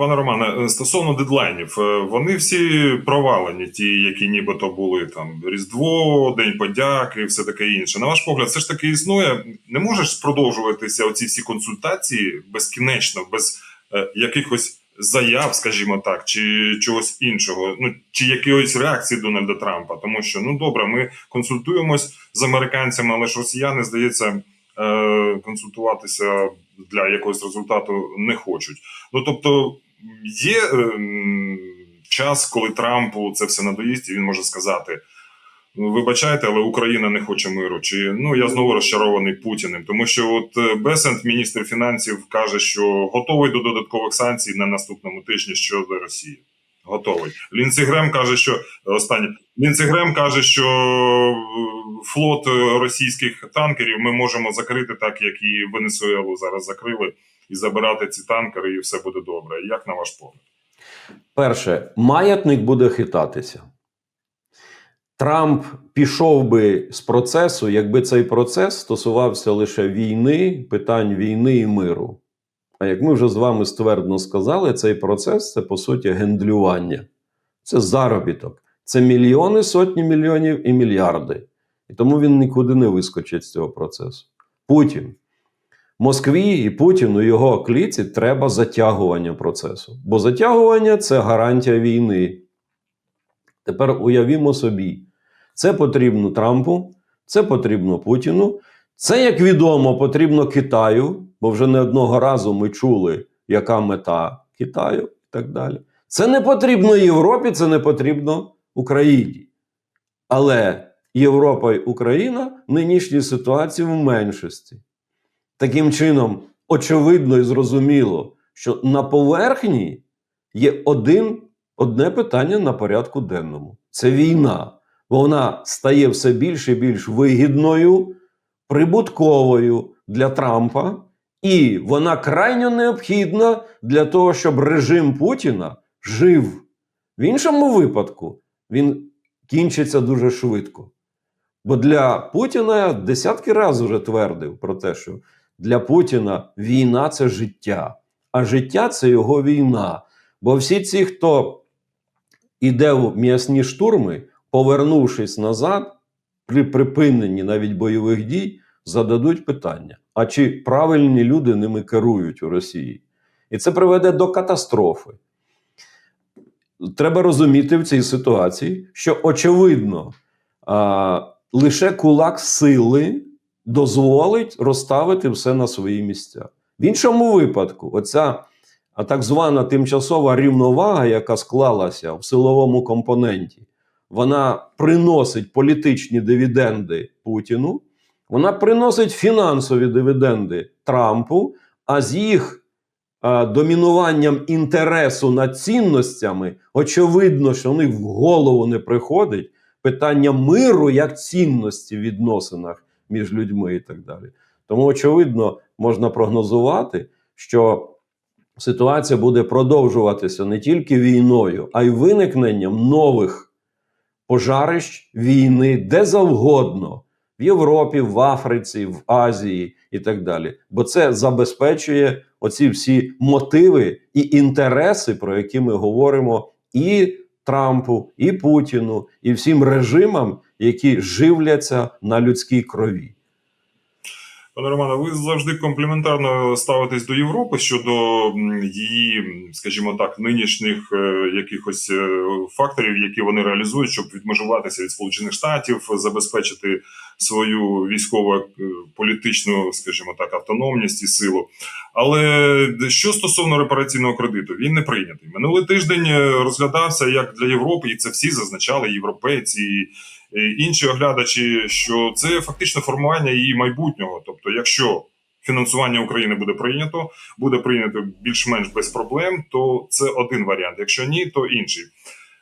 Пане Романе, е, стосовно дедлайнів, е, вони всі провалені, ті, які нібито були там Різдво, День подяки, все таке інше. На ваш погляд, все ж таки існує. Не можеш продовжуватися оці всі консультації безкінечно, без е, якихось заяв, скажімо так, чи чогось іншого, ну чи якоїсь реакції Дональда Трампа. Тому що ну добре, ми консультуємось з американцями, але ж росіяни, здається, е, консультуватися для якогось результату не хочуть. Ну тобто є ем, час, коли Трампу це все надоїсть, і він може сказати: ну, вибачайте, але Україна не хоче миру. Чи ну я знову розчарований Путіним, тому що от е, Бесент, міністр фінансів, каже, що готовий до додаткових санкцій на наступному тижні щодо Росії. Готовий. Лінсі Грем каже, що останнє Лінсі Грем каже, що е, флот е, російських танкерів ми можемо закрити, так як і Венесуелу зараз закрили, і забирати ці танкери, і все буде добре. Як на ваш погляд? Перше, маятник буде хитатися. Трамп пішов би з процесу, якби цей процес стосувався лише війни, питань війни і миру. А як ми вже з вами ствердно сказали, цей процес це по суті гендлювання, це заробіток, це мільйони, сотні мільйонів і мільярди. І тому він нікуди не вискочить з цього процесу. Путін. Москві і Путіну його кліці треба затягування процесу. Бо затягування це гарантія війни. Тепер уявімо собі, це потрібно Трампу, це потрібно Путіну. Це, як відомо, потрібно Китаю, бо вже не одного разу ми чули, яка мета Китаю і так далі. Це не потрібно Європі, це не потрібно Україні. Але Європа і Україна в нинішній ситуації в меншості. Таким чином, очевидно і зрозуміло, що на поверхні є один, одне питання на порядку денному: це війна. Вона стає все більш і більш вигідною, прибутковою для Трампа, і вона крайньо необхідна для того, щоб режим Путіна жив. В іншому випадку він кінчиться дуже швидко. Бо для Путіна десятки разів вже твердив про те, що для Путіна війна це життя, а життя це його війна. Бо всі ці, хто іде в м'ясні штурми, повернувшись назад, при припиненні навіть бойових дій, зададуть питання: а чи правильні люди ними керують у Росії? І це приведе до катастрофи. Треба розуміти в цій ситуації, що очевидно, а, лише кулак сили дозволить розставити все на свої місця. В іншому випадку, оця так звана тимчасова рівновага, яка склалася в силовому компоненті, вона приносить політичні дивіденди Путіну, вона приносить фінансові дивіденди Трампу, а з їх а, домінуванням інтересу над цінностями, очевидно, що в них в голову не приходить питання миру як цінності в відносинах між людьми і так далі. Тому, очевидно, можна прогнозувати, що ситуація буде продовжуватися не тільки війною, а й виникненням нових пожарищ війни де завгодно в Європі, в Африці, в Азії і так далі. Бо це забезпечує оці всі мотиви і інтереси, про які ми говоримо і Трампу, і Путіну, і всім режимам, які живляться на людській крові. Пане Романе, ви завжди компліментарно ставитесь до Європи щодо її, скажімо так, нинішніх е, якихось е, факторів, які вони реалізують, щоб відмежуватися від Сполучених Штатів, забезпечити свою військово е, політичну, скажімо так, автономність і силу. Але що стосовно репараційного кредиту, він не прийнятий. Минулий тиждень е, розглядався як для Європи, і це всі зазначали європейці. і і інші оглядачі, що це фактично формування її майбутнього. Тобто, якщо фінансування України буде прийнято, буде прийнято більш-менш без проблем, то це один варіант. Якщо ні, то інший.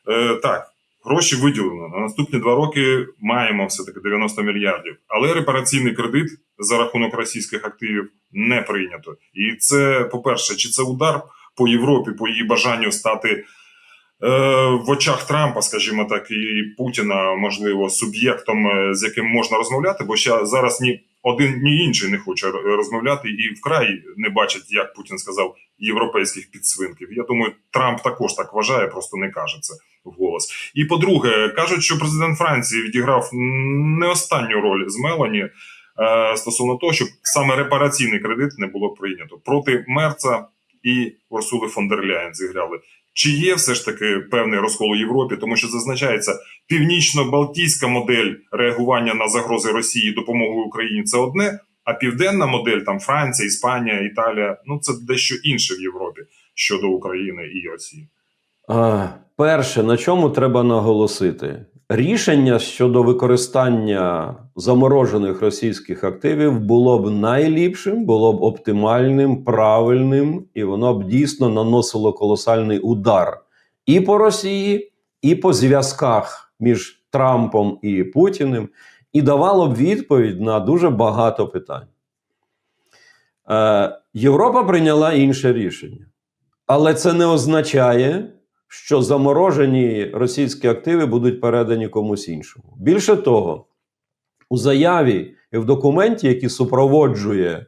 Е, Так, гроші виділено на наступні два роки. Маємо все таки 90 мільярдів, але репараційний кредит за рахунок російських активів не прийнято. І це, по перше, чи це удар по Європі, по її бажанню стати в очах Трампа, скажімо так, і Путіна, можливо, суб'єктом, е, з яким можна розмовляти, бо ще зараз ні один, ні інший не хоче розмовляти і вкрай не бачить, як Путін сказав, європейських підсвинків. Я думаю, Трамп також так вважає, просто не каже це вголос. І по-друге, кажуть, що президент Франції відіграв не останню роль з Мелані е, стосовно того, щоб саме репараційний кредит не було прийнято проти Мерца і Урсули фон дер Ляєн зіграли. Чи є все ж таки певний розкол у Європі, тому що зазначається північно-балтійська модель реагування на загрози Росії допомогою Україні це одне, а південна модель там Франція, Іспанія, Італія ну це дещо інше в Європі щодо України і Росії. Перше, на чому треба наголосити? Рішення щодо використання заморожених російських активів було б найліпшим, було б оптимальним, правильним, і воно б дійсно наносило колосальний удар і по Росії, і по зв'язках між Трампом і Путіним, і давало б відповідь на дуже багато питань. Е, Європа прийняла інше рішення. Але це не означає, що заморожені російські активи будуть передані комусь іншому. Більше того, у заяві і в документі, який супроводжує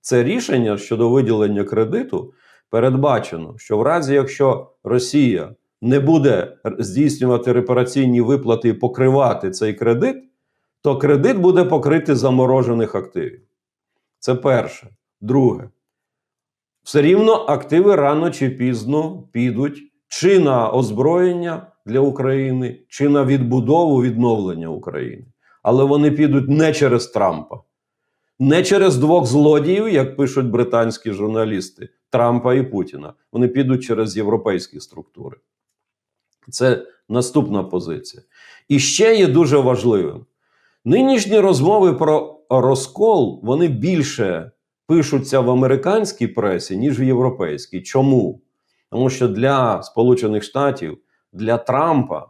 це рішення щодо виділення кредиту, передбачено, що в разі, якщо Росія не буде здійснювати репараційні виплати і покривати цей кредит, то кредит буде покрити заморожених активів. Це перше. Друге все рівно активи рано чи пізно підуть чи на озброєння для України, чи на відбудову відновлення України. Але вони підуть не через Трампа, не через двох злодіїв, як пишуть британські журналісти Трампа і Путіна. Вони підуть через європейські структури. Це наступна позиція. І ще є дуже важливим: нинішні розмови про розкол вони більше пишуться в американській пресі, ніж в європейській. Чому? Тому що для Сполучених Штатів, для Трампа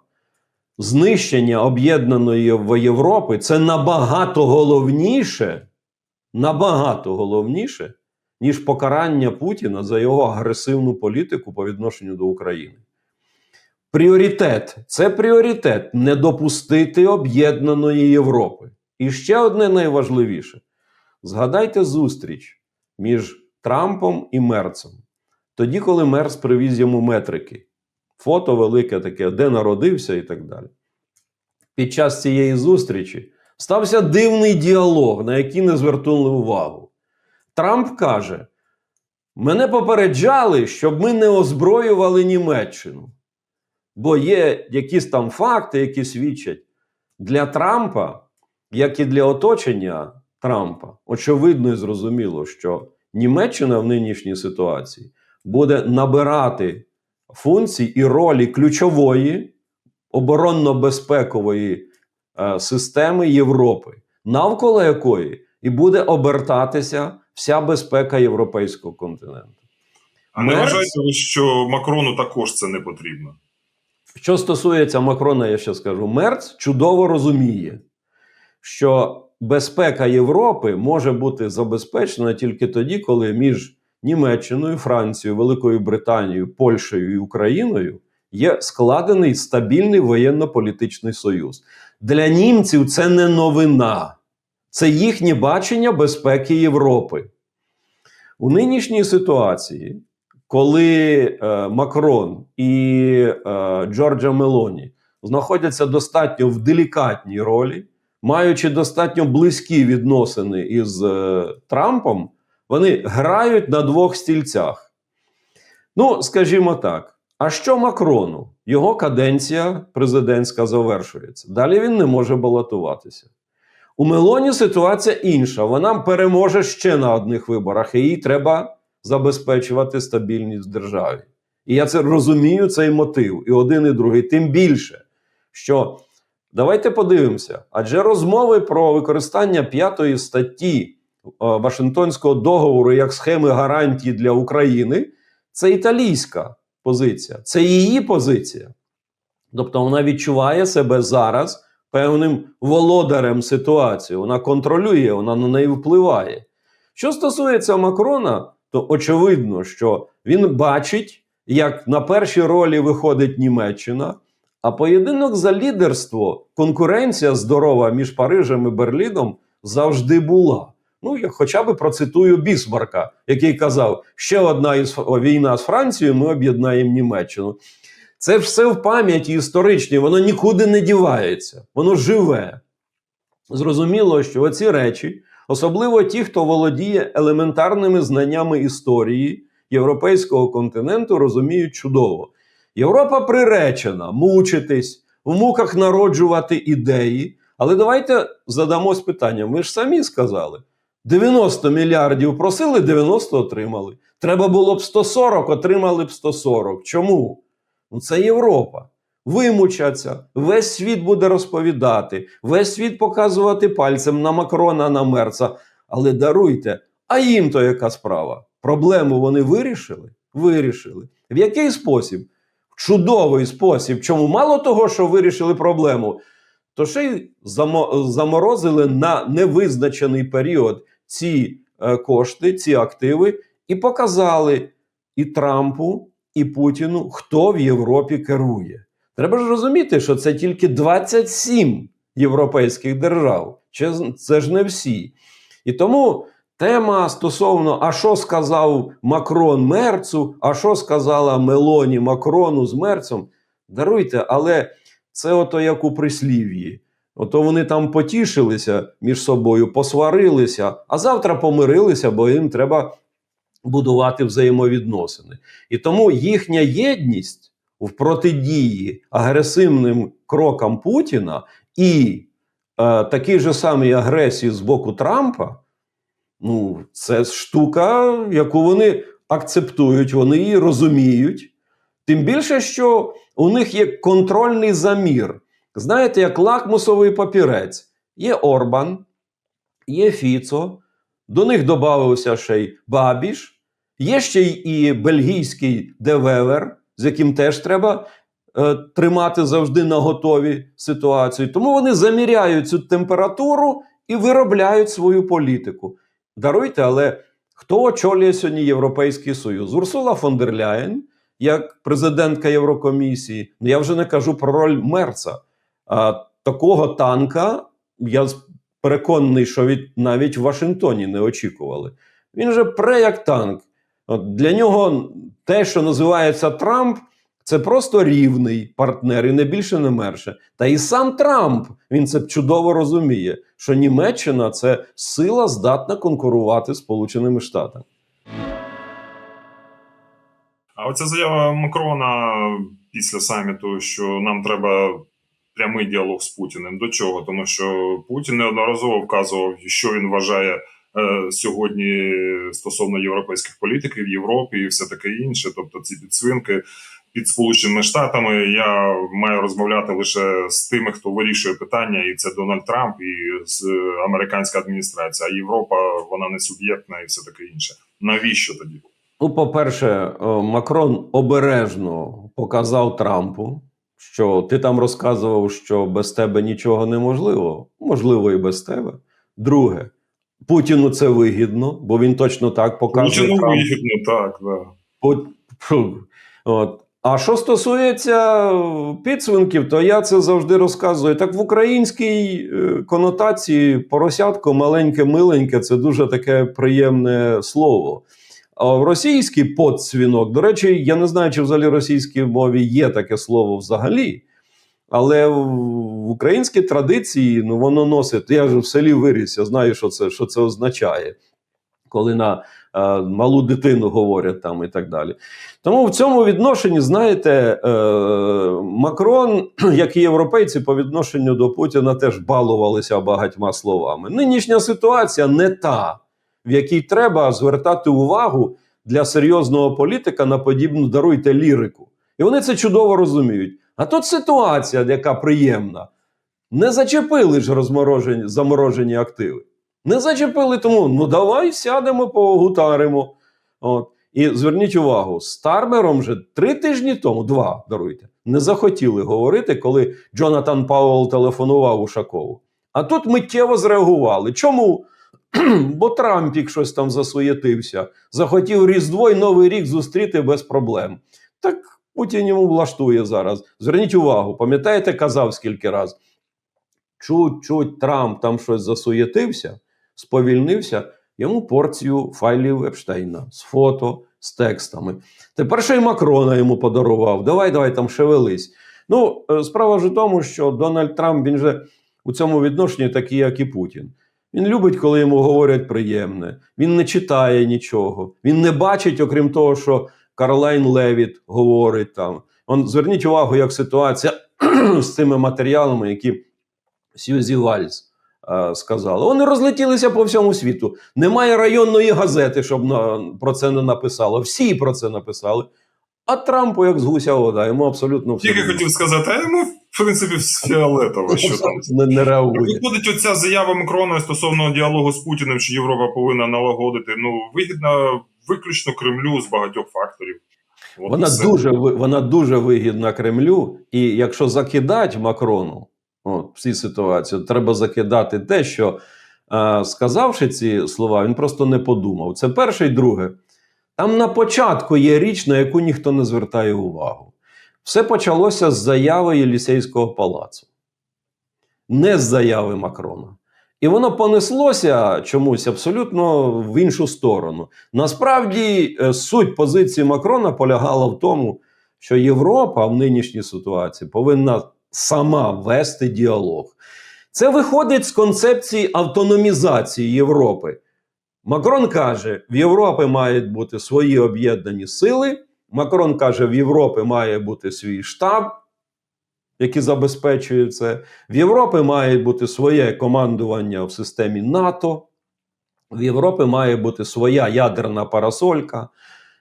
знищення об'єднаної Європи це набагато головніше, набагато головніше, ніж покарання Путіна за його агресивну політику по відношенню до України. Пріоритет це пріоритет не допустити об'єднаної Європи. І ще одне найважливіше: згадайте зустріч між Трампом і Мерцем. Тоді, коли Мерц привіз йому метрики, фото велике таке, де народився і так далі. Під час цієї зустрічі стався дивний діалог, на який не звернули увагу. Трамп каже: мене попереджали, щоб ми не озброювали Німеччину. Бо є якісь там факти, які свідчать для Трампа, як і для оточення Трампа, очевидно і зрозуміло, що Німеччина в нинішній ситуації буде набирати функцій і ролі ключової оборонно-безпекової е, системи Європи, навколо якої і буде обертатися вся безпека європейського континенту. А не вважаєте ви, що Макрону також це не потрібно? Що стосується Макрона, я ще скажу, Мерц чудово розуміє, що безпека Європи може бути забезпечена тільки тоді, коли між Німеччиною, Францією, Великою Британією, Польщею і Україною є складений стабільний воєнно-політичний союз. Для німців це не новина, це їхнє бачення безпеки Європи. У нинішній ситуації, коли е, Макрон і е, Джорджа Мелоні знаходяться достатньо в делікатній ролі, маючи достатньо близькі відносини із е, Трампом, вони грають на двох стільцях. Ну, скажімо так. А що Макрону? Його каденція президентська завершується. Далі він не може балотуватися. У Мелоні ситуація інша. Вона переможе ще на одних виборах, і їй треба забезпечувати стабільність в державі. І я це розумію, цей мотив, і один, і другий. Тим більше, що давайте подивимося, адже розмови про використання п'ятої статті Вашингтонського договору як схеми гарантії для України це італійська позиція, це її позиція. Тобто вона відчуває себе зараз певним володарем ситуації. Вона контролює, вона на неї впливає. Що стосується Макрона, то очевидно, що він бачить, як на першій ролі виходить Німеччина, а поєдинок за лідерство, конкуренція здорова між Парижем і Берліном завжди була. Ну, я хоча б процитую Бісмарка, який казав: ще одна війна з Францією, ми об'єднаємо Німеччину. Це все в пам'яті історичній, воно нікуди не дівається, воно живе. Зрозуміло, що оці речі, особливо ті, хто володіє елементарними знаннями історії європейського континенту, розуміють чудово. Європа приречена мучитись, в муках народжувати ідеї. Але давайте задамось питанням. Ви ж самі сказали: 90 мільярдів просили, 90 отримали. Треба було б 140, отримали б 140. Чому? Ну, це Європа. Вимучаться, весь світ буде розповідати, весь світ показувати пальцем на Макрона, на Мерца. Але даруйте, а їм то яка справа? Проблему вони вирішили? Вирішили. В який спосіб? В чудовий спосіб. Чому мало того, що вирішили проблему, то ще й заморозили на невизначений період ці е, кошти, ці активи, і показали і Трампу, і Путіну, хто в Європі керує. Треба ж розуміти, що це тільки 27 європейських держав. Це, це ж не всі. І тому тема стосовно, а що сказав Макрон Мерцу, а що сказала Мелоні Макрону з Мерцем, даруйте, але це ото як у прислів'ї. Ото вони там потішилися між собою, посварилися, а завтра помирилися, бо їм треба будувати взаємовідносини. І тому їхня єдність в протидії агресивним крокам Путіна і е, такій же самій агресії з боку Трампа, ну, це штука, яку вони акцептують, вони її розуміють. Тим більше, що у них є контрольний замір. Знаєте, як лакмусовий папірець. Є Орбан, є Фіцо, до них додався ще й Бабіш, є ще й і бельгійський Девевер, з яким теж треба е, тримати завжди на готові ситуацію. Тому вони заміряють цю температуру і виробляють свою політику. Даруйте, але хто очолює сьогодні Європейський Союз? Урсула фон дер Ляєн, як президентка Єврокомісії. Ну я вже не кажу про роль Мерца. Такого танка я переконаний, що від навіть в Вашингтоні не очікували. Він же пре як танк. От для нього те, що називається Трамп, це просто рівний партнер, і не більше, не менше. Та і сам Трамп він це чудово розуміє, що Німеччина це сила здатна конкурувати з Сполученими Штатами. А оця заява Макрона після саміту, що нам треба прямий діалог з Путіним. До чого? Тому що Путін неодноразово вказував, що він вважає е, сьогодні стосовно європейських політиків Європі і все таке інше. Тобто ці підсвинки під Сполученими Штатами. Я маю розмовляти лише з тими, хто вирішує питання, і це Дональд Трамп і е, американська адміністрація. А Європа вона не суб'єктна і все таке інше. Навіщо тоді? Ну, по-перше, е, Макрон обережно показав Трампу, що ти там розказував, що без тебе нічого неможливо. Можливо, і без тебе. Друге, Путіну це вигідно, бо він точно так показує. Путіну Трампу. вигідно, так, да. От. От. А що стосується е, підсвинків, то я це завжди розказую. Так в українській е, конотації поросятко маленьке, миленьке це дуже таке приємне слово. Російській подсвінок, до речі, я не знаю, чи взагалі російській мові є таке слово взагалі. Але в українській традиції ну, воно носить. Я ж в селі виріс, я знаю, що це, що це означає, коли на е, малу дитину говорять там і так далі. Тому в цьому відношенні, знаєте, е, Макрон, як і європейці, по відношенню до Путіна теж балувалися багатьма словами. Нинішня ситуація не та, в якій треба звертати увагу для серйозного політика на подібну даруйте лірику. І вони це чудово розуміють. А тут ситуація, яка приємна. Не зачепили ж розморожені заморожені активи. Не зачепили тому, ну давай сядемо, погутаримо. От. І зверніть увагу, з Тармером вже три тижні тому, два даруйте, не захотіли говорити, коли Джонатан Пауелл телефонував Ушакову. А тут миттєво зреагували. Чому? Бо Трампік щось там засуєтився, захотів Різдво й Новий рік зустріти без проблем. Так Путін йому влаштує зараз. Зверніть увагу, пам'ятаєте, казав скільки раз? Чуть-чуть Трамп там щось засуєтився, сповільнився, йому порцію файлів Епштейна з фото, з текстами. Тепер ще й Макрона йому подарував. Давай, давай там шевелись. Ну, е, справа ж у тому, що Дональд Трамп він же у цьому відношенні такий, як і Путін. Він любить, коли йому говорять приємне. Він не читає нічого. Він не бачить, окрім того, що Каролайн Левіт говорить там. Он, зверніть увагу, як ситуація з цими матеріалами, які Сьюзі Вальц е, сказала. Вони розлетілися по всьому світу. Немає районної газети, щоб на, про це не написало. Всі про це написали. А Трампу, як з гуся вода, йому абсолютно все. Тільки хотів сказати, а йому, в принципі, фіолетово, що там. не, не реагує. Виходить оця заява Макрона стосовно діалогу з Путіним, що Європа повинна налагодити. Ну, вигідна виключно Кремлю з багатьох факторів. От Вона дуже, вона дуже вигідна Кремлю, і якщо закидати Макрону от, в цій ситуації, треба закидати те, що е, сказавши ці слова, він просто не подумав. Це перше і друге. Там на початку є річ, на яку ніхто не звертає увагу. Все почалося з заяви Єлісейського палацу, не з заяви Макрона. І воно понеслося чомусь абсолютно в іншу сторону. Насправді е, суть позиції Макрона полягала в тому, що Європа в нинішній ситуації повинна сама вести діалог. Це виходить з концепції автономізації Європи. Макрон каже: в Європі мають бути свої об'єднані сили. Макрон каже, в Європі має бути свій штаб, який забезпечує це. В Європі має бути своє командування в системі НАТО. В Європі має бути своя ядерна парасолька.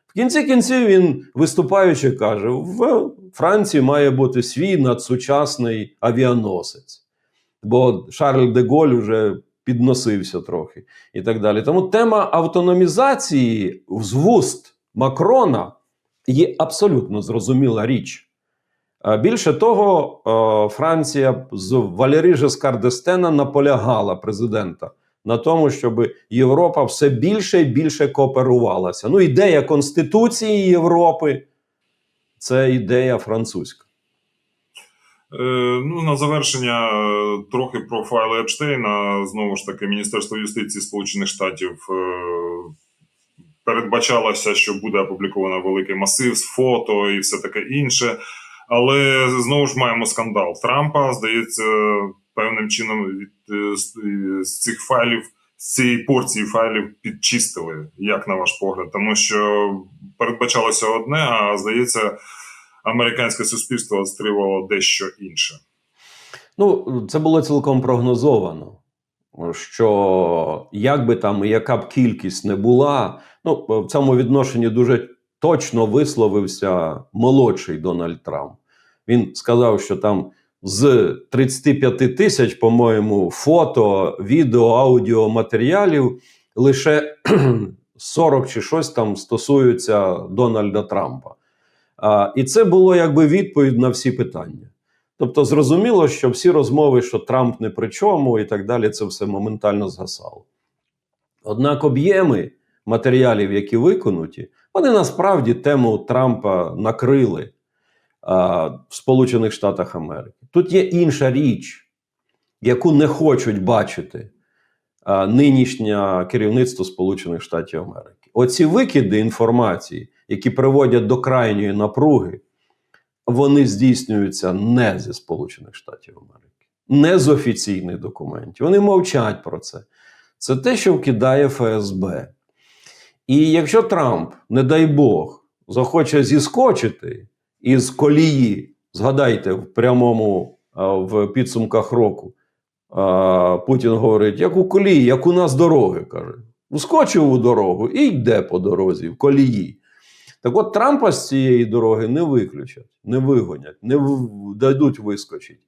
В кінці кінців він, виступаючи, каже: в Франції має бути свій надсучасний авіаносець. Бо Шарль де Голь вже підносився трохи і так далі. Тому тема автономізації з вуст Макрона є абсолютно зрозуміла річ. Е, Більше того, е, Франція з Валері Жескар Дестена наполягала президента на тому, щоб Європа все більше і більше кооперувалася. Ну, ідея Конституції Європи це ідея французька. Е, ну, на завершення трохи про файли Епштейна. Знову ж таки, Міністерство юстиції Сполучених Штатів передбачалося, що буде опубліковано великий масив з фото і все таке інше. Але знову ж маємо скандал Трампа. Здається, певним чином від е, е, з цих файлів, з цієї порції файлів підчистили, як на ваш погляд, тому що передбачалося одне, а здається, американське суспільство стримувало дещо інше. Ну, це було цілком прогнозовано. Що як би там яка б кількість не була, ну в цьому відношенні дуже точно висловився молодший Дональд Трамп. Він сказав, що там з 35 тисяч, по-моєму, фото, відео, аудіо матеріалів лише 40 чи щось там стосуються Дональда Трампа. А, і це було якби відповідь на всі питання. Тобто, зрозуміло, що всі розмови, що Трамп не при чому, і так далі, це все моментально згасало. Однак об'єми матеріалів, які виконуті, вони насправді тему Трампа накрили а, в Сполучених Штатах Америки. Тут є інша річ, яку не хочуть бачити а, нинішнє керівництво Сполучених Штатів Америки. Оці викиди інформації, які приводять до крайньої напруги, вони здійснюються не зі Сполучених Штатів Америки, не з офіційних документів. Вони мовчать про це. Це те, що вкидає ФСБ. І якщо Трамп, не дай Бог, захоче зіскочити із колії, згадайте в прямому в підсумках року, Путін говорить: як у колії, як у нас дороги, каже. Ускочив у дорогу і йде по дорозі, в колії. Так от Трампа з цієї дороги не виключать, не вигонять, не в- дадуть вискочити.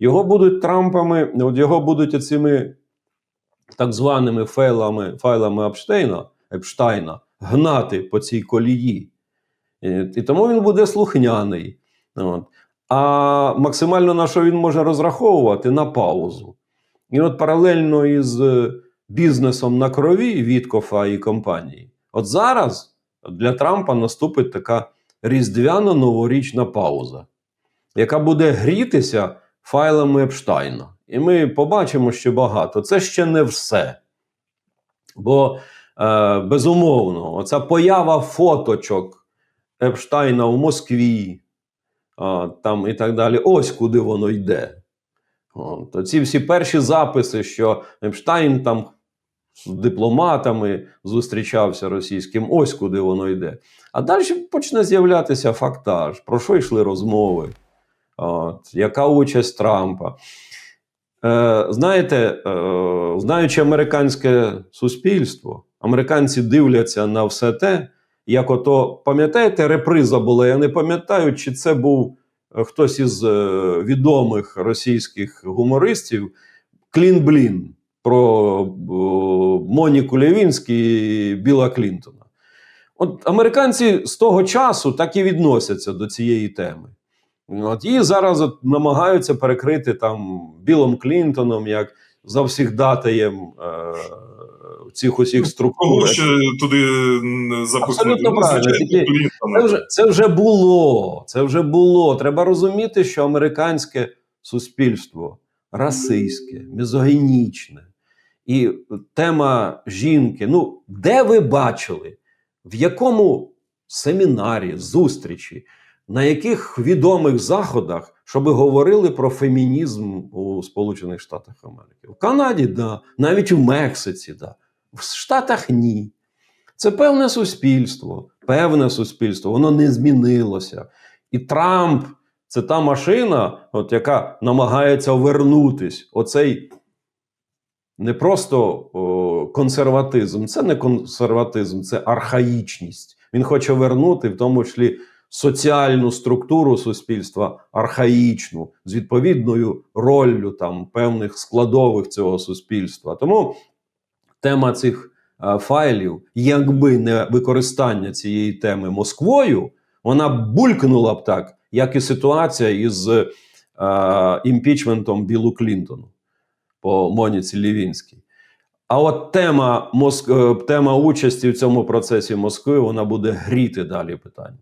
Його будуть Трампами, от його будуть оцими так званими файлами, файлами Епштейна, Епштайна гнати по цій колії. І, і тому він буде слухняний. От. А максимально на що він може розраховувати? На паузу. І от паралельно із е, бізнесом на крові Віткофа і компанії, от зараз для Трампа наступить така різдвяно-новорічна пауза, яка буде грітися файлами Епштайна. І ми побачимо ще багато. Це ще не все. Бо, е, безумовно, оця поява фоточок Епштайна в Москві, а, там і так далі. Ось куди воно йде. От, то ці всі перші записи, що Епштайн там з дипломатами зустрічався російським, ось куди воно йде. А далі почне з'являтися фактаж, про що йшли розмови, от, яка участь Трампа. Е, знаєте, е, знаючи американське суспільство, американці дивляться на все те, як ото, пам'ятаєте, реприза була. Я не пам'ятаю, чи це був е, хтось із е, відомих російських гумористів Клін Блін про Моніку Лєвінський і Біла Клінтона. От американці з того часу так і відносяться до цієї теми. От її зараз от намагаються перекрити там Білом Клінтоном, як завсігдатаєм е, цих усіх структур. Кого ще туди? Абсолютно Ну, правильно, Це вже, це вже було. Це вже було. Треба розуміти, що американське суспільство расистське, мізогінічне. І тема жінки. Ну, де ви бачили, в якому семінарі, зустрічі, на яких відомих заходах, щоб говорили про фемінізм у Сполучених Штатах Америки? В Канаді, да, навіть в Мексиці, да. В Штатах ні. Це певне суспільство, певне суспільство, воно не змінилося. І Трамп це та машина, от, яка намагається вернутись. Оцей не просто о, консерватизм, це не консерватизм, це архаїчність. Він хоче вернути, в тому числі, соціальну структуру суспільства архаїчну, з відповідною роллю там, певних складових цього суспільства. Тому тема цих е, файлів, якби не використання цієї теми Москвою, вона булькнула б так, як і ситуація із е, імпічментом Білу Клінтону по Моніці Лівінській. А от тема, Моск... е, тема участі в цьому процесі Москви вона буде гріти далі питання.